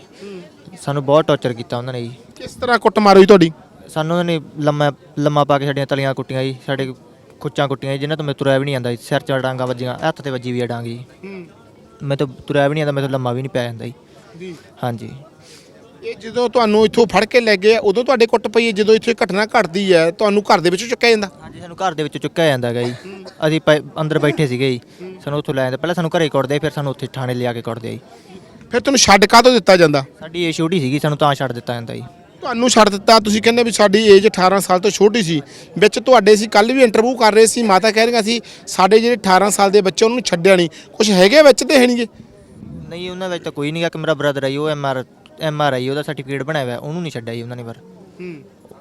ਸਾਨੂੰ ਬਹੁਤ ਟੌਰਚਰ ਕੀਤਾ ਉਹਨਾਂ ਨੇ ਜੀ। ਕਿਸ ਤਰ੍ਹਾਂ ਕੁੱਟਮਾਰ ਹੋਈ ਤੁਹਾਡੀ? ਸਾਨੂੰ ਉਹਨਾਂ ਨੇ ਲੰਮਾ ਲੰਮਾ ਪਾ ਕੇ ਸਾਡੀਆਂ ਤਲੀਆਂ ਕੁੱਟੀਆਂ ਜੀ। ਸਾਡੇ ਖੁੱਚਾਂ ਕੁੱਟੀਆਂ ਜੀ, ਜਿਨ੍ਹਾਂ ਤੋਂ ਮੈਂ ਤੁਰਿਆ ਵੀ ਨਹੀਂ ਜਾਂਦਾ ਜੀ। ਸਿਰ 'ਚ ਡਾਂਗਾ ਵੱਜੀਆਂ ਹੱਥ ਤੇ ਵੱਜੀ ਵੀ ਆ ਡਾਂਗ ਜੀ। ਮੈਂ ਤਾਂ ਤੁਰਿਆ ਵੀ ਨਹੀਂ ਜਾਂਦਾ ਮੈਂ ਤਾਂ ਲੰਮਾ ਵੀ ਨਹੀਂ ਪਿਆ ਜਾਂਦਾ ਜੀ। ਜੀ। ਹਾਂਜੀ। ਇਹ ਜਦੋਂ ਤੁਹਾਨੂੰ ਇੱਥੋਂ ਫੜ ਕੇ ਲੈ ਗਏ ਉਦੋਂ ਤੁਹਾਡੇ ਕੁੱਟ ਪਈ ਹੈ ਜਦੋਂ ਇੱਥੇ ਘਟਨਾ ਘਟਦੀ ਹੈ ਤੁਹਾਨੂੰ ਘਰ ਦੇ ਵਿੱਚੋਂ ਚੁੱਕਿਆ ਜਾਂਦਾ? ਹਾਂਜੀ ਸਾਨੂੰ ਘਰ ਦੇ ਵਿੱਚ ਚੁੱਕਿਆ ਜਾਂਦਾ ਹੈਗਾ ਜੀ। ਅਸੀਂ ਅੰਦਰ ਬੈਠੇ ਸੀਗੇ ਜੀ। ਸਾਨੂੰ ਉੱਥੋਂ ਲੈ ਜਾਂਦੇ। ਪਹਿਲਾਂ ਸਾਨੂੰ ਘਰੇ ਕੁੱਟਦੇ ਫਿਰ ਸਾਨੂੰ ਉੱਥੇ ਥਾਣੇ ਲਿਆ ਕੇ ਕੁੱਟਦੇ ਜੀ। ਫਿਰ ਤੁਹਾਨੂੰ ਛੱਡ ਕਾਹਤੋਂ ਦਿੱਤਾ ਜਾਂਦਾ? ਸਾਡੀ ਇਹ ਛੋਟੀ ਸੀਗੀ ਸਾਨੂੰ ਤਾਂ ਛੱਡ ਦਿੱਤਾ ਜਾਂਦਾ ਜੀ। ਤੁਹਾਨੂੰ ਛੱਡ ਦਿੱਤਾ ਤੁਸੀਂ ਕਹਿੰਦੇ ਵੀ ਸਾਡੀ ਏਜ 18 ਸਾਲ ਤੋਂ ਛੋਟੀ ਸੀ। ਵਿੱਚ ਤੁਹਾਡੇ ਸੀ ਕੱਲ ਵੀ ਇੰਟਰਵਿਊ ਕਰ ਰਹੇ ਸੀ ਮਾਤਾ ਕਹਿ ਰਹੀਆਂ ਸੀ ਸਾਡੇ ਜਿਹੜੇ 18 ਸਾਲ ਦੇ ਬੱਚੇ ਉਹਨਾਂ ਨੂੰ ਛੱਡਿਆ ਨਹੀਂ। ਕੁਝ ਹੈਗੇ ਵਿੱਚ ਤੇ ਹੈ ਨਹੀਂਗੇ ਨਹੀਂ ਉਹਨਾਂ ਵਿੱਚ ਤਾਂ ਕੋਈ ਨਹੀਂ ਗਾ ਕਿ ਮੇਰਾ ਬ੍ਰਦਰ ਹੈ ਜੀ, ਉਹ M R M R I ਉਹਦਾ ਸਰਟੀਫਿਕੇਟ ਬਣਾਇਆ ਹੋਇਆ ਉਹਨੂੰ ਨਹੀਂ ਛੱਡਿਆ ਜੀ ਉਹਨਾਂ ਨੇ ਪਰ।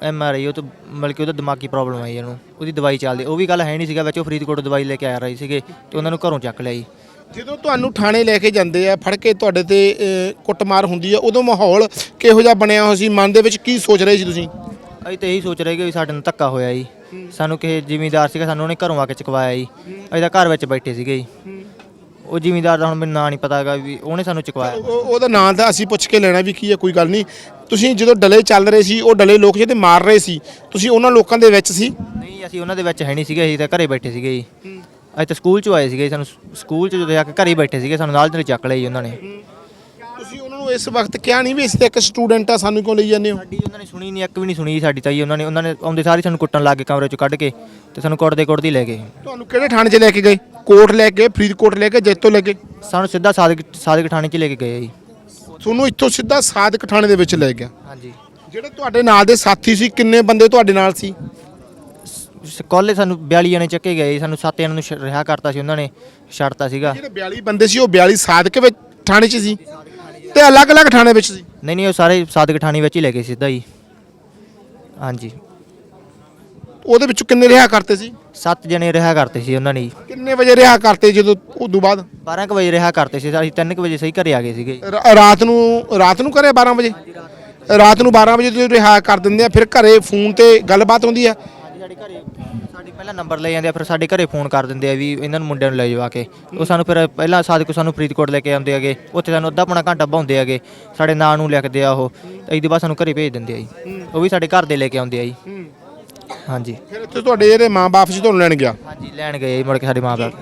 ਐਮ ਆਰ ਆਈ ਉਹ ਤਾਂ ਮਤਲਬ ਕਿ ਉਹਦਾ ਦਿਮਾਗੀ ਪ੍ਰੋਬਲਮ ਆਈ ਉਹਨੂੰ ਉਹਦੀ ਦਵਾਈ ਚੱਲਦੀ ਉਹ ਵੀ ਗੱਲ ਹੈ ਨਹੀਂ ਸੀਗਾ ਵਿੱਚ ਉਹ ਫਰੀਦਕੋਟ ਦਵਾਈ ਲੈ ਕੇ ਆ ਰਹੀ ਸੀਗੇ ਤੇ ਉਹਨਾਂ ਨੂੰ ਘਰੋਂ ਚੱਕ ਲਿਆ ਜੀ। ਜਦੋਂ ਤੁਹਾਨੂੰ ਥਾਣੇ ਲੈ ਕੇ ਜਾਂਦੇ ਆ ਫੜ ਕੇ ਤੁਹਾਡੇ ਤੇ ਅਹ, ਕੁੱਟਮਾਰ ਹੁੰਦੀ ਆ ਉਦੋਂ ਮਾਹੌਲ ਕਿਹੋ ਜਿਹਾ ਬਣਿਆ ਹੋਇਆ ਸੀ? ਮਨ ਦੇ ਵਿੱਚ ਕੀ ਸੋਚ ਰਹੇ ਸੀ ਤੁਸੀਂ? ਅਸੀਂ ਤਾਂ ਇਹੀ ਸੋਚ ਰਹੇ ਕਿ ਵੀ ਸਾਡੇ ਨਾਲ ਧੱਕਾ ਹੋਇਆ ਜੀ। ਸਾਨੂੰ ਕਿਸੇ ਜ਼ਿਮੀਂਦਾਰ ਸੀਗਾ ਸਾਨੂੰ ਉਹਨੇ ਘਰੋਂ ਆ ਕੇ ਚੁਕਵਾਇਆ ਜੀ। ਅਸੀਂ ਤਾਂ ਘਰ ਵਿੱਚ ਬੈਠੇ ਸੀਗੇ ਜੀ। ਉਹ ਜ਼ਿਮੀਂਦਾਰ ਦਾ ਹੁਣ ਮੈਨੂੰ ਨਾਂ ਨਹੀਂ ਪਤਾ ਹੈਗਾ ਵੀ ਉਹਨੇ ਸਾਨੂੰ ਚੁਕਵਾਇਆ। ਉਹ- ਉਹਦਾ ਨਾਂ ਤਾਂ ਅਸੀਂ ਪੁੱਛ ਕੇ ਲੈਣਾ ਵੀ ਕੀ ਹੈ ਕੋਈ ਗੱਲ ਨਹੀਂ। ਤੁਸੀਂ ਜਦੋਂ ਡਲੇ ਚੱਲ ਰਹੇ ਸੀ ਉਹ ਡਲੇ ਲੋਕ ਜਿਹੜੇ ਮਾਰ ਰਹੇ ਸੀ। ਤੁਸੀਂ ਉਹਨਾਂ ਲੋਕਾਂ ਦੇ ਵਿੱਚ ਸੀ? ਨਹੀਂ ਅਸੀਂ ਉਹਨਾਂ ਦੇ ਵਿੱਚ ਹੈ ਨਹੀਂ ਸੀਗੇ ਅਸੀਂ ਤਾਂ ਘਰੇ ਬੈਠੇ ਸੀਗੇ ਜੀ। ਅਸੀਂ ਤਾਂ ਸਕੂਲ ਚੋਂ ਆਏ ਸੀਗੇ ਸਾਨੂੰ ਸ- ਸਕੂਲ ਚ ਜਦੋਂ ਆ ਕੇ ਘਰੇ ਬੈਠੇ ਸੀਗੇ ਸਾਨੂੰ ਨਾਲ ਨਾਲ ਚੱਕ ਲਿਆ ਜੀ ਉਹਨਾਂ ਨੇ। ਤੁਸੀਂ ਉਹਨਾਂ ਨੂੰ ਇਸ ਵਕਤ ਕਿਹਾ ਨਹੀਂ ਵੀ ਅਸੀਂ ਤਾਂ ਇੱਕ ਸਟੂਡੈਂਟ ਆ ਸਾਨੂੰ ਕਿਉਂ ਲਈ ਜਾਂਦੇ ਹੋ? ਸਾਡੀ ਉਹਨਾਂ ਨੇ ਸੁਣੀ ਨਹੀਂ ਇੱਕ ਵੀ ਨਹੀਂ ਸੁਣੀ ਸਾਡੀ ਤਾਂ ਜੀ ਉਹਨਾਂ ਨੇ ਉਹਨਾਂ ਨੇ ਆਉਂਦੇ ਸਾਰੀ ਸਾਨੂੰ ਕੁੱਟਣ ਲੱਗ ਗਏ ਕਮਰੇ ਚੋਂ ਕੱਢ ਕੇ ਤੇ ਸਾਨੂੰ ਕੁੱਟਦੇ ਕੁੱਟਦੇ ਲੈ ਗਏ। ਤੁਹਾਨੂੰ ਕਿਹੜੇ ਥਾਣੇ 'ਚ ਲੈ ਕੇ ਗਏ? ਕੋਰਟ ਲੈ ਕੇ ਗਏ ਫਰੀਦਕੋਟ ਲੈ ਕੇ ਜੈਤੋ ਲੈ ਕੇ ਸਾਨੂੰ ਸਿੱਧਾ ਸਾਦਿਕ ਸਾਦਿਕ ਥਾਣੇ 'ਚ ਲੈ ਕੇ ਗਏ ਜੀ। ਤੁਹਾਨੂੰ ਇੱਥੋਂ ਸਿੱਧਾ ਸਾਦਕ ਥਾਣੇ ਦੇ ਵਿੱਚ ਲੈ ਗਿਆ। ਹਾਂਜੀ। ਜਿਹੜੇ ਤੁਹਾਡੇ ਨਾਲ ਦੇ ਸਾਥੀ ਸੀ ਕਿੰਨੇ ਬੰਦੇ ਤੁਹਾਡੇ ਨਾਲ ਸੀ? ਕਾਲਜ ਸਾਨੂੰ 42 ਜਣੇ ਚੱਕੇ ਗਏ ਜੀ, ਸਾਨੂੰ 7 ਜਣਿਆਂ ਨੂੰ ਰਿਹਾ ਕਰਤਾ ਸੀ ਉਹਨਾਂ ਨੇ ਛੱਡਤਾ ਸੀਗਾ। ਜਿਹੜੇ 42 ਬੰਦੇ ਸੀ ਉਹ 42 ਸਾਦਕ ਵਿੱਚ ਥਾਣੇ 'ਚ ਸੀ? ਤੇ ਅਲੱਗ-ਅਲੱਗ ਥਾਣੇ ਵਿੱਚ ਸੀ? ਨਹੀਂ ਨਹੀਂ ਉਹ ਸਾਰੇ ਸਾਦਿਕ ਥਾਣੇ ਵਿੱਚ ਹੀ ਲੈ ਗਏ ਸਿੱਧਾ ਜੀ ਹਾਂਜੀ। ਉਹਦੇ ਵਿੱਚੋਂ ਕਿੰਨੇ ਰਿਹਾ ਕਰਤੇ ਸੀ? 7 ਜਣੇ ਰਿਹਾ ਕਰਤੇ ਸੀ ਉਹਨਾਂ ਨੇ ਜੀ। ਕਿੰਨੇ ਵਜੇ ਰਿਹਾ ਕਰਤੇ ਜਦੋਂ ਉਦੋਂ ਬਾਅਦ? 12 ਕੁ ਵਜੇ ਰਿਹਾ ਕਰਤੇ ਸੀ ਅਸੀਂ 3 ਕੁ ਵਜੇ ਸਹੀ ਘਰੇ ਆ ਗਏ ਸੀਗੇ ਰਾ- ਰਾਤ ਨੂੰ ਰਾਤ ਨੂੰ ਕਰੇ 12 ਵਜੇ? ਰਾਤ ਨੂੰ। 12 ਵਜੇ ਜਦੋਂ ਰਿਹਾ ਕਰ ਦਿੰਦੇ ਆ ਫਿਰ ਘਰੇ ਫੋਨ ਤੇ ਗੱਲਬਾਤ ਹੁੰਦੀ ਆ। ਸਾਡੇ ਘਰੇ ਸਾਡੀ ਪਹਿਲਾਂ ਨੰਬਰ ਲੈ ਜਾਂਦੇ ਆ ਫਿਰ ਸਾਡੇ ਘਰੇ ਫੋਨ ਕਰ ਦਿੰਦੇ ਆ ਵੀ ਇਹਨਾਂ ਨੂੰ ਮੁੰਡਿਆਂ ਨੂੰ ਲੈ ਆ ਕੇ। ਉਹ ਸਾਨੂੰ ਫਿਰ ਪਹਿਲਾਂ ਸਾਦਿਕ ਸਾਨੂੰ ਫਰੀਦਕੋਟ ਲੈ ਕੇ ਆਉਂਦੇ ਹੈਗੇ ਉੱਥੇ ਸਾਨੂੰ ਅੱਧਾ ਪੌਣਾ ਘੰਟਾ ਬਹਾਉਂਦੇ ਹੈਗੇ ਸਾਡੇ ਨਾਂ ਨੂੰ ਲਿਖਦੇ ਆ ਉਹ ਇਹਦੇ ਬਾਅਦ ਸਾਨੂੰ ਘਰੇ ਭੇਜ ਦਿੰਦੇ ਆ ਜੀ। ਉਹ ਵੀ ਸਾਡੇ ਘਰ ਦੇ ਲੈ ਕੇ ਆਉਂਦੇ ਆ ਜੀ। ਹਾਂਜੀ। ਫਿਰ ਇੱਥੇ ਤੁਹਾਡੇ ਜਿਹੜੇ ਮਾਂ-ਬਾਪ ਸੀ ਤੁਹਾਨੂੰ ਲੈਣ ਗਿਆ? ਹਾਂਜੀ ਲੈਣ ਗਏ ਜੀ ਮੁੜ ਕੇ ਸਾਡੇ ਮਾਂ ਬਾਪ